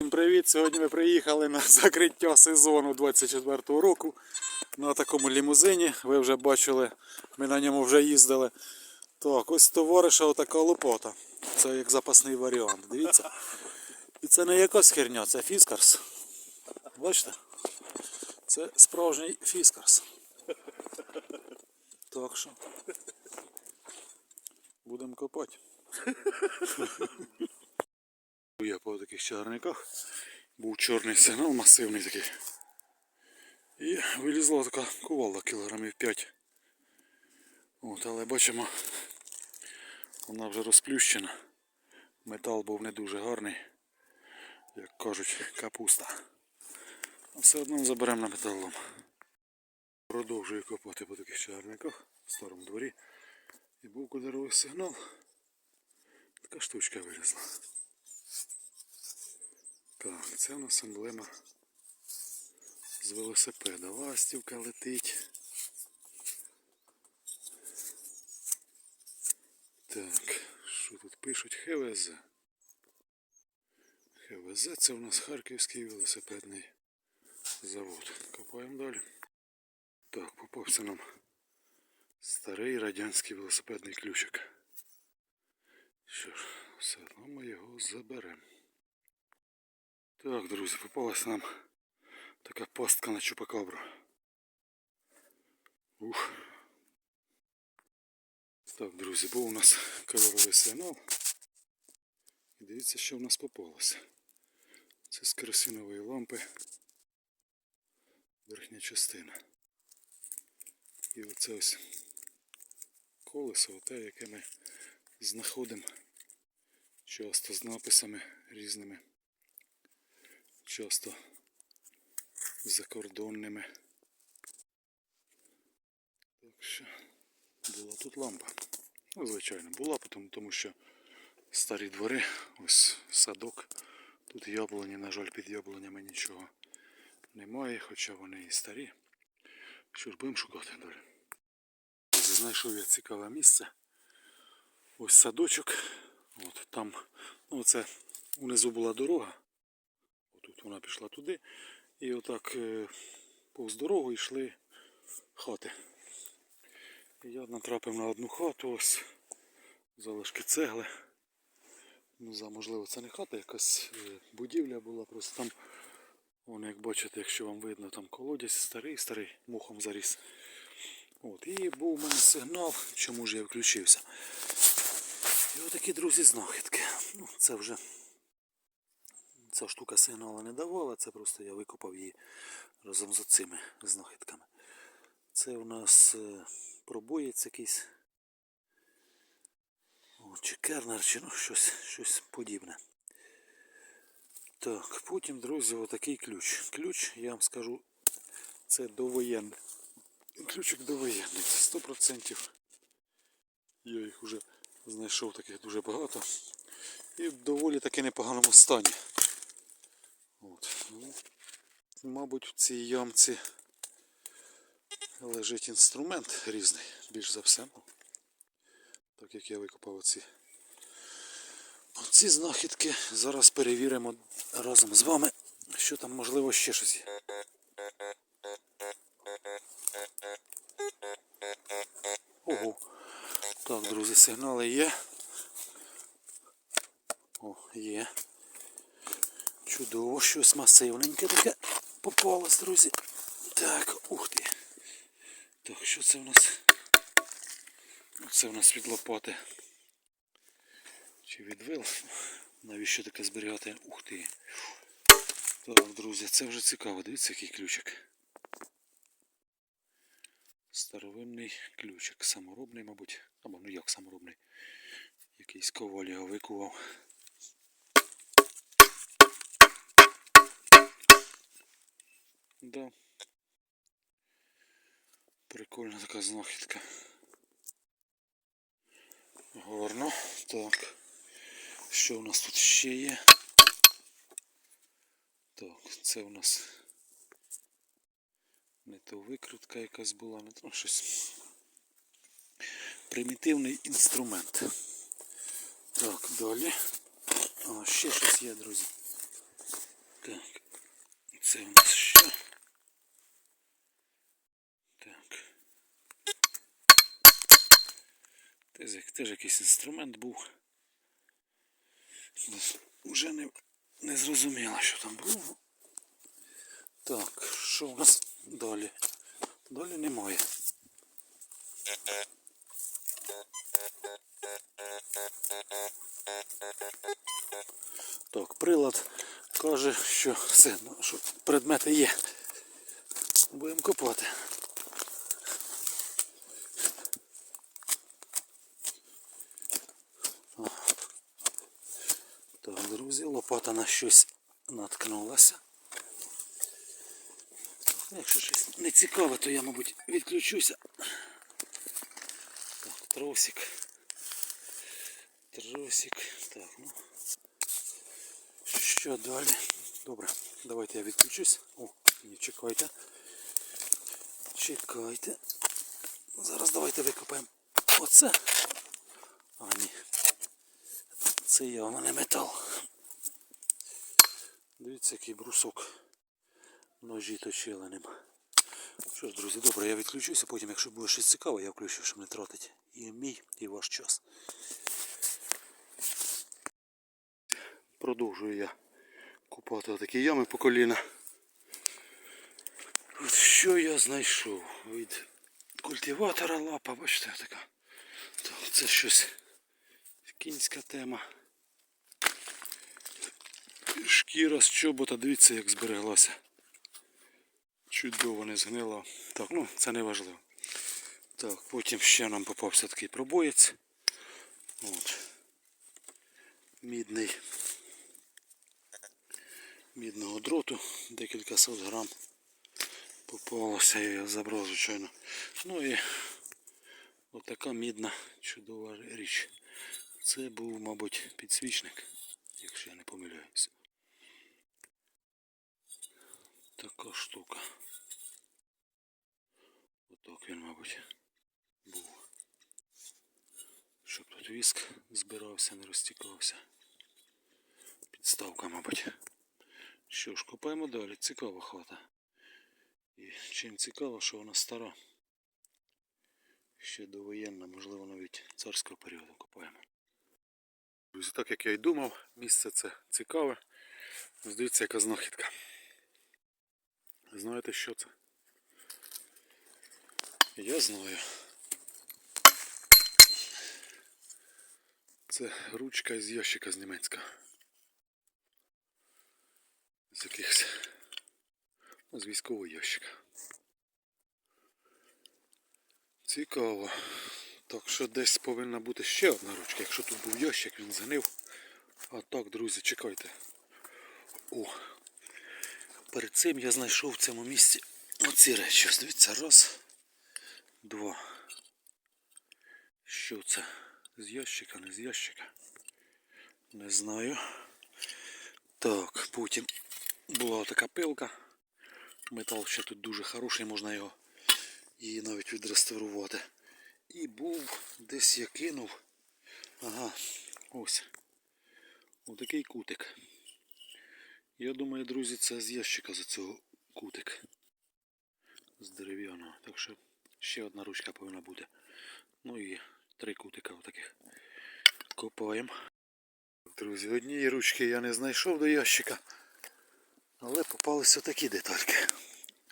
Всім привіт! Сьогодні ми приїхали на закриття сезону 24-го року на такому лімузині. Ви вже бачили, ми на ньому вже їздили. Так, ось товариша отака лопата. Це як запасний варіант. Дивіться. І це не якась херня, це фіскарс. Бачите? Це справжній фіскарс. Так що. Будемо копати. Я по таких чарниках. Був чорний сигнал масивний такий. І вилізла така кувалда кілограмів 5. От, але бачимо, вона вже розплющена. Метал був не дуже гарний, як кажуть, капуста. А все одно заберемо на металолом. Продовжую копати по таких чарниках в старому дворі. І був кольоровий сигнал. Така штучка вилізла. Так, це у нас емблема з велосипеда. Ластівка летить. Так, що тут пишуть? ХВЗ. ХВЗ це у нас Харківський велосипедний завод. Копаємо далі. Так, попався нам старий радянський велосипедний ключик. Що ж, все одно ми його заберемо. Так, друзі, попалась нам така пастка на чупакабру. Ух. Так, друзі, був у нас кольоровий сигнал. І дивіться, що в нас попалося. Це з керосинової лампи верхня частина. І оце ось колесо, оте, яке ми знаходимо часто з написами різними часто закордонними. Так що була тут лампа. Ну, звичайно, була, тому, що старі двори, ось садок. Тут яблуні, на жаль, під яблунями нічого немає, хоча вони і старі. Що ж, будемо шукати далі. Знайшов я цікаве місце. Ось садочок. От там, ну це внизу була дорога. Вона пішла туди. І отак е, повз дорогу йшли хати. І я натрапив на одну хату, ось залишки цегли. Ну, за, можливо, це не хата, якась е, будівля була, просто там, вон, як бачите, якщо вам видно, там колодязь старий, старий, мухом заріс. От, і був у мене сигнал, чому ж я включився. І отакі, друзі, знахідки. Ну, це вже Ця штука сигналу не давала, це просто я викопав її разом з цими знахідками. Це у нас е, пробоєць якийсь. Чи кернер, чи ну, щось, щось подібне. Так, потім, друзі, отакий ключ. Ключ, я вам скажу, це довоєнний. Ключик довоєнний, це 100%. Я їх вже знайшов таких дуже багато. І в доволі таки непоганому стані. От. Ну, мабуть, в цій ямці лежить інструмент різний, більш за все. Так як я викопав оці. Оці знахідки зараз перевіримо разом з вами, що там можливо ще щось є. Ого. Так, друзі, сигнали є. О, є. Чудово, щось масивненьке таке попалось, друзі. Так, ух ти. Так, що це в нас? Це в нас від лопати. Чи від вил? Навіщо таке зберігати? Ух ти. Так, друзі, це вже цікаво. Дивіться, який ключик. Старовинний ключик. Саморобний, мабуть. Або ну як саморобний. Якийсь коваль його викував. Да. Прикольна така знахідка. Гарно. Так. Що у нас тут ще є? Так, це у нас не то викрутка якась була, не то щось. Примітивний інструмент. Так, далі. О, ще щось є, друзі. Так. Це у нас що? Так. Теж, теж якийсь інструмент був. Вже не, не зрозуміло, що там було. Так, що у нас далі? Далі немає. Так, прилад каже, що все, ну, що предмети є. Будемо копати. Так, друзі, лопата на щось наткнулася. Ну, якщо щось не цікаве, то я, мабуть, відключуся. Так, тросик. Тросик. Так, ну. Що далі? Добре, давайте я відключусь. О, ні, чекайте. Чекайте. Зараз давайте викопаємо оце. А, ні. Це явно не метал. Дивіться, який брусок. Ножі точили ним. Що ж, друзі, добре, я відключуся, потім, якщо буде щось цікаве, я включу, щоб не тратити і мій, і ваш час. Продовжую я купати отакі ями по коліна. От що я знайшов від культиватора лапа, бачите, така. Так, це щось кінська тема. Шкіра з чобота, дивіться, як збереглася. Чудово не згнила. Так, ну це не важливо. Так, потім ще нам попався такий пробоєць. От. Мідний. Мідного дроту, декілька сот грам. Попалося, я забрав, звичайно. Ну і отака мідна чудова річ. Це був, мабуть, підсвічник, якщо я не помиляюся. Така штука. Отак він, мабуть, був. Щоб тут віск збирався, не розтікався. Підставка, мабуть. Що ж, копаємо далі. Цікава хата. І чим цікаво, що вона стара. Ще довоєнна, можливо, навіть царського періоду копаємо. Друзі, так як я й думав, місце це цікаве. Дивіться, яка знахідка. Знаєте, що це? Я знаю. Це ручка з ящика з німецька. З якихось ну, з військового ящика. Цікаво. Так що десь повинна бути ще одна ручка. Якщо тут був ящик, він згнив. А так, друзі, чекайте. О! Перед цим я знайшов в цьому місці оці речі. Ось Дивіться, раз, два. Що це? З ящика, не з ящика? Не знаю. Так, потім була така пилка. Метал ще тут дуже хороший, можна його її навіть відреставрувати. І був десь я кинув. Ага, ось. Отакий кутик. Я думаю, друзі, це з ящика за цього кутик. З дерев'яного. Так що ще одна ручка повинна бути. Ну і три кутика отаких. Копаємо. Друзі, однієї ручки я не знайшов до ящика. Але попалися такі детальки.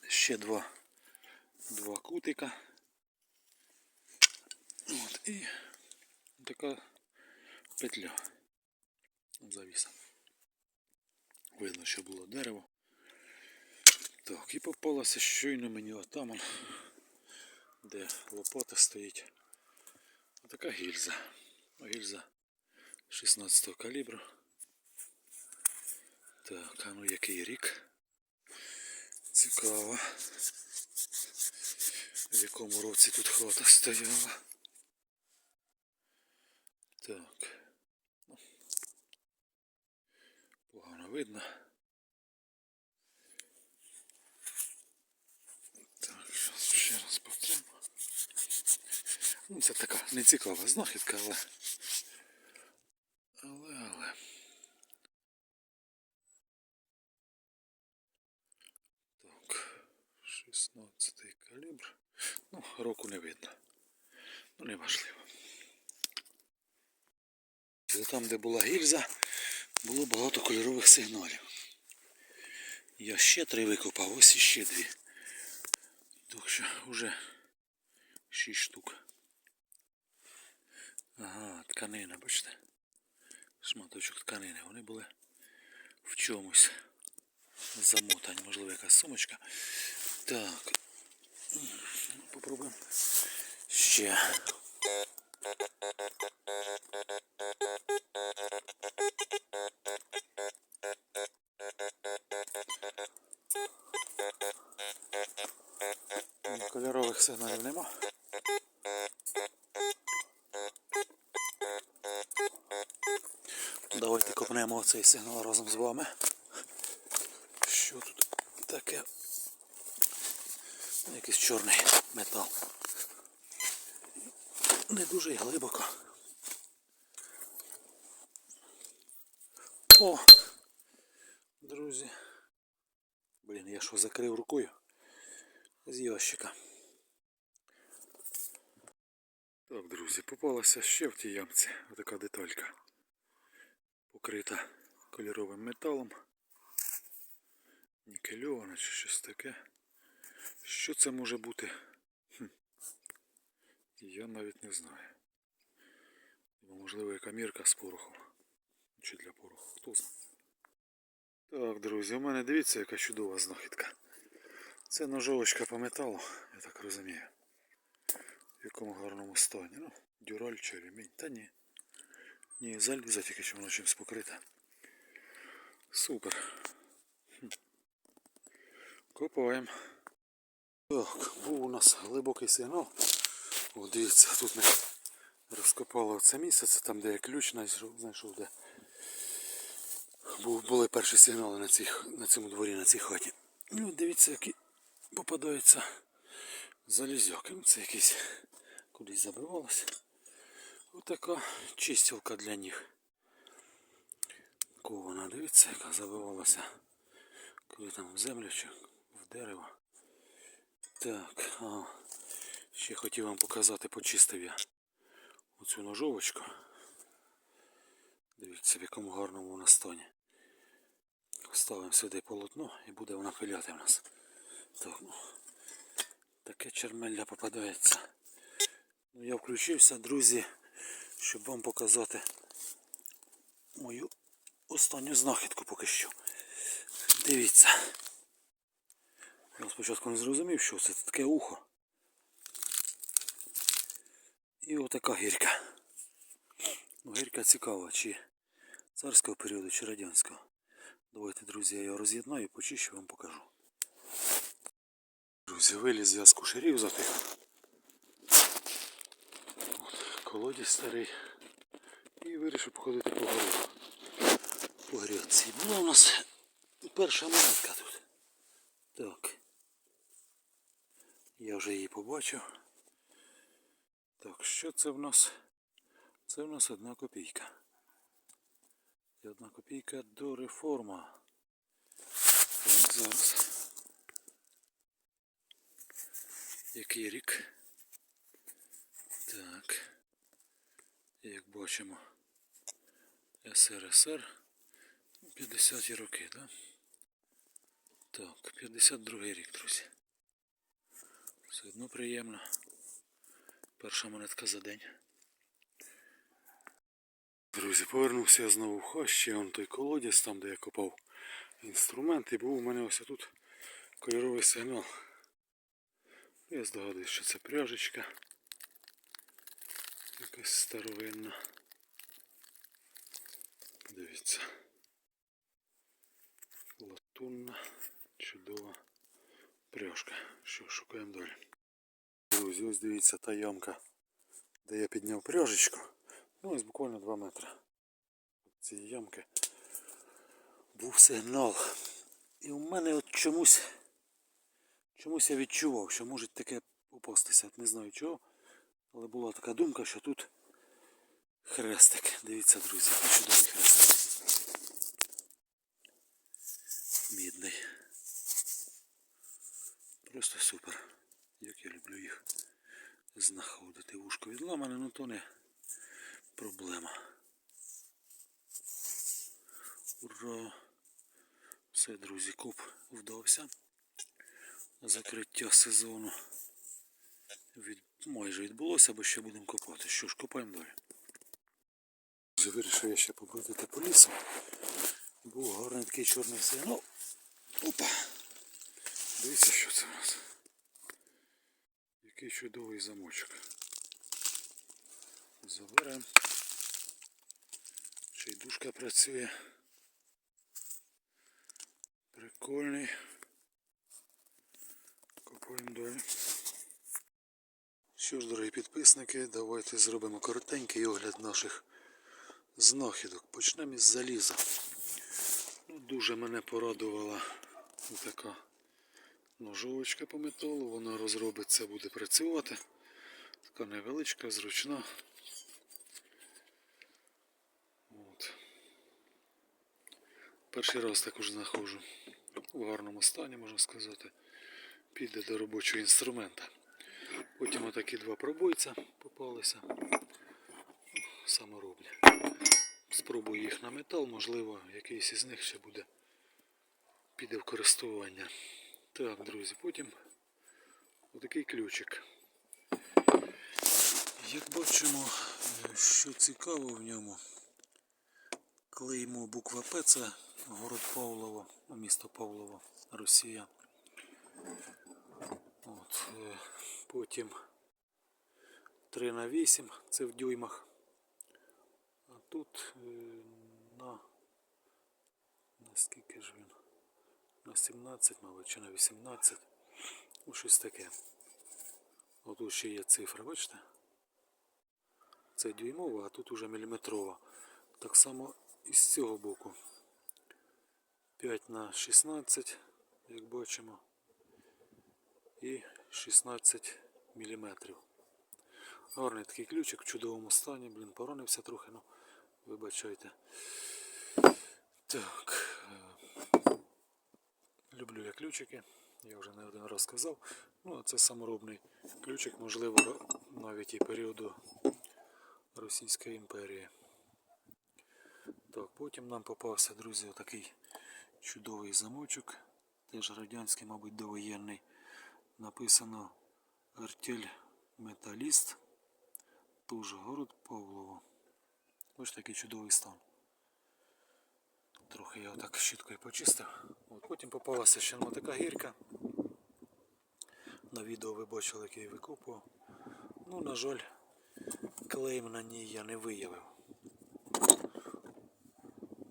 Ще два, два кутика. От, і така петля. Завіса. Видно, що було дерево. Так, і попалося щойно мені отаман, де лопата стоїть. Отака гільза. Ну, Гільза 16 калібру. Так, а ну який рік? Цікаво. В якому році тут хата стояла. Так. видно. Так, зараз ще раз повторимо. Ну, це така нецікава знахідка, але... Але, але. Так, 16 калібр. Ну, року не видно. Ну, неважливо. Там, де була гільза було багато кольорових сигналів. Я ще три викопав, ось іще дві. Так що вже шість штук. Ага, тканина, бачите? Шматочок тканини. Вони були в чомусь замотані, можливо, якась сумочка. Так. Ну, Попробуємо ще. Кольорових сигналів нема. Давайте копнемо цей сигнал разом з вами. Що тут таке? Якийсь чорний метал. Не дуже глибоко. О! Друзі. Блін, я що закрив рукою? З ящика. Так, друзі, попалася ще в тій ямці отака деталька. Покрита кольоровим металом. Нікельована чи щось таке. Що це може бути? Я навіть не знаю. Можливо, яка мірка з порохом. Чи для пороху, хто знає. Так, друзі, у мене дивіться, яка чудова знахідка. Це ножовочка по металу, я так розумію. В якому гарному стані. Ну, дюраль чи ремінь. Та ні. Ні, заліза тільки що воно чимось покрите. Супер. Хм. Копаємо. Так, був у нас глибокий сигнал. О, дивіться, тут ми розкопали це місце, це там, де я ключ знайшов, знайшов де. Були перші сигнали на, цих, на цьому дворі, на цій хаті. Ну, дивіться, які попадаються залізяки. Ну, Це якийсь кудись забивалося. Отака чистілка для них. Кована, дивіться, яка забивалася. Коли там в землю чи в дерево. Так, а, ще хотів вам показати, почистив я оцю ножовочку. Дивіться, в якому гарному вона стані. Ставимо сюди полотно і буде вона пиляти в нас. Так, ну, таке чермелля попадається. Ну, я включився, друзі, щоб вам показати мою останню знахідку поки що. Дивіться. Я спочатку не зрозумів, що це, це таке ухо. І отака гірка. Ну, гірка цікава, чи царського періоду, чи радянського. Давайте, друзі, я його роз'єднаю, почищу вам покажу. Друзі, виліз я з кушарів затих. Колодязь старий. І вирішив походити по горі. По грядці. Була у нас перша монетка тут. Так. Я вже її побачив. Так, що це в нас? Це в нас одна копійка. І одна копійка до реформа. Так, зараз. Який рік? Так. Як бачимо, СРСР. 50-ті роки, так? Да? Так, 52 рік, друзі. Все одно приємно. Перша монетка за день. Друзі, повернувся я знову в хащ, ще он той колодязь, там де я копав інструмент, і був у мене ось тут кольоровий сигнал. Я здогадуюсь, що це пряжечка. Якась старовинна. Дивіться. Латунна, чудова пряжка. Що, шукаємо далі. Друзі, ось дивіться та ямка, де я підняв пряжечку. Ну ось буквально 2 метри. Цієї ямки був сигнал. І у мене от чомусь чомусь я відчував, що може таке попастися. Не знаю чого. Але була така думка, що тут хрестик. Дивіться, друзі, чудовий хрестик. Мідний. Просто супер. Як я люблю їх знаходити. Вушко відламане, ну то не проблема. Ура! Все, друзі, коп вдався. Закриття сезону від... майже відбулося, бо ще будемо копати. Що ж, копаємо далі. Вирішив я ще побродити по лісу. Був гарний такий чорний сигнал. Опа! Дивіться, що це у нас. Який чудовий замочок. Заберемо. Дужка працює. Прикольний. Копаємо далі. Що ж, дорогі підписники, давайте зробимо коротенький огляд наших знахідок. Почнемо із заліза. Ну, дуже мене порадувала така ножовочка по металу. Вона розробиться, буде працювати. Така невеличка, зручна. От. Перший раз також знаходжу в гарному стані, можна сказати. Піде до робочого інструмента. Потім отакі два пробойця попалися. Саморобні. Спробую їх на метал, можливо, якийсь із них ще буде піде в користування. Так, друзі, потім отакий ключик. Як бачимо, що цікаво в ньому, клеймо буква П, це город Павлово, ну, місто Павлово, Росія. От, е, потім 3 на 8, це в дюймах. А тут е, на, на скільки ж він? На 17, мабуть, чи на 18. Ну, щось таке. Отут ще є цифра, бачите? Це дюймова, а тут уже міліметрова. Так само і з цього боку. 5 на 16, як бачимо. І 16 міліметрів. Гарний такий ключик в чудовому стані, блін, поранився трохи, ну вибачайте. Так. Люблю я ключики, я вже не один раз сказав. Ну, це саморобний ключик, можливо, навіть і періоду Російської імперії. Так, потім нам попався, друзі, отакий чудовий замочок. Теж радянський, мабуть, довоєнний. Написано Артель Металіст. Теж город Павлово. Ось такий чудовий стан. Трохи я отак щіткою почистив. От, потім попалася ще така гірка. На відео ви бачили, як я її викопував. Ну, на жаль, клейм на ній я не виявив.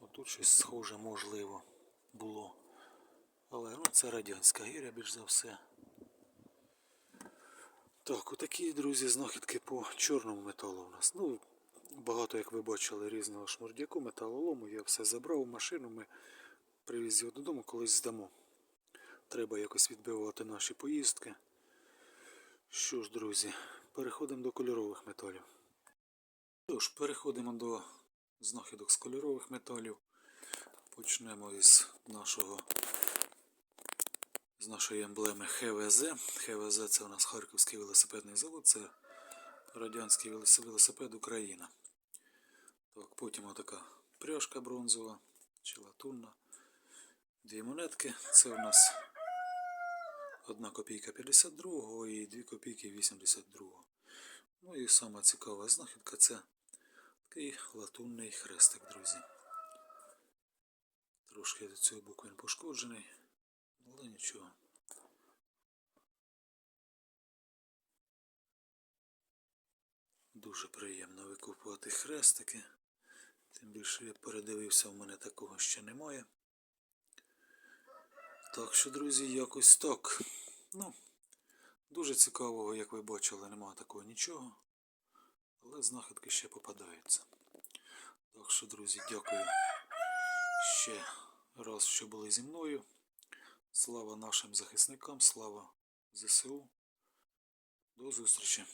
Отут щось схоже можливо було. Але ну, це радянська гіря більш за все. Так, отакі, друзі, знахідки по чорному металу у нас. Ну, багато, як ви бачили, різного шмурдяку, металолому. Я все забрав у машину, ми привіз його додому, колись здамо. Треба якось відбивати наші поїздки. Що ж, друзі, переходимо до кольорових металів. Тож, переходимо до знахідок з кольорових металів. Почнемо із нашого з нашої емблеми ХВЗ. ХВЗ це у нас Харківський велосипедний завод, це радянський велосипед Україна. Так, потім отака пряжка бронзова чи латунна. Дві монетки. Це у нас одна копійка 52 і дві копійки 82. Ну і сама цікава знахідка це такий латунний хрестик, друзі. Трошки до цього боку він пошкоджений, але нічого. Дуже приємно викупувати хрестики. Тим більше я передивився, в мене такого ще немає. Так що, друзі, якось так. Ну, дуже цікавого, як ви бачили, немає такого нічого. Але знахідки ще попадаються. Так що, друзі, дякую ще раз, що були зі мною. Слава нашим захисникам, слава ЗСУ. До зустрічі!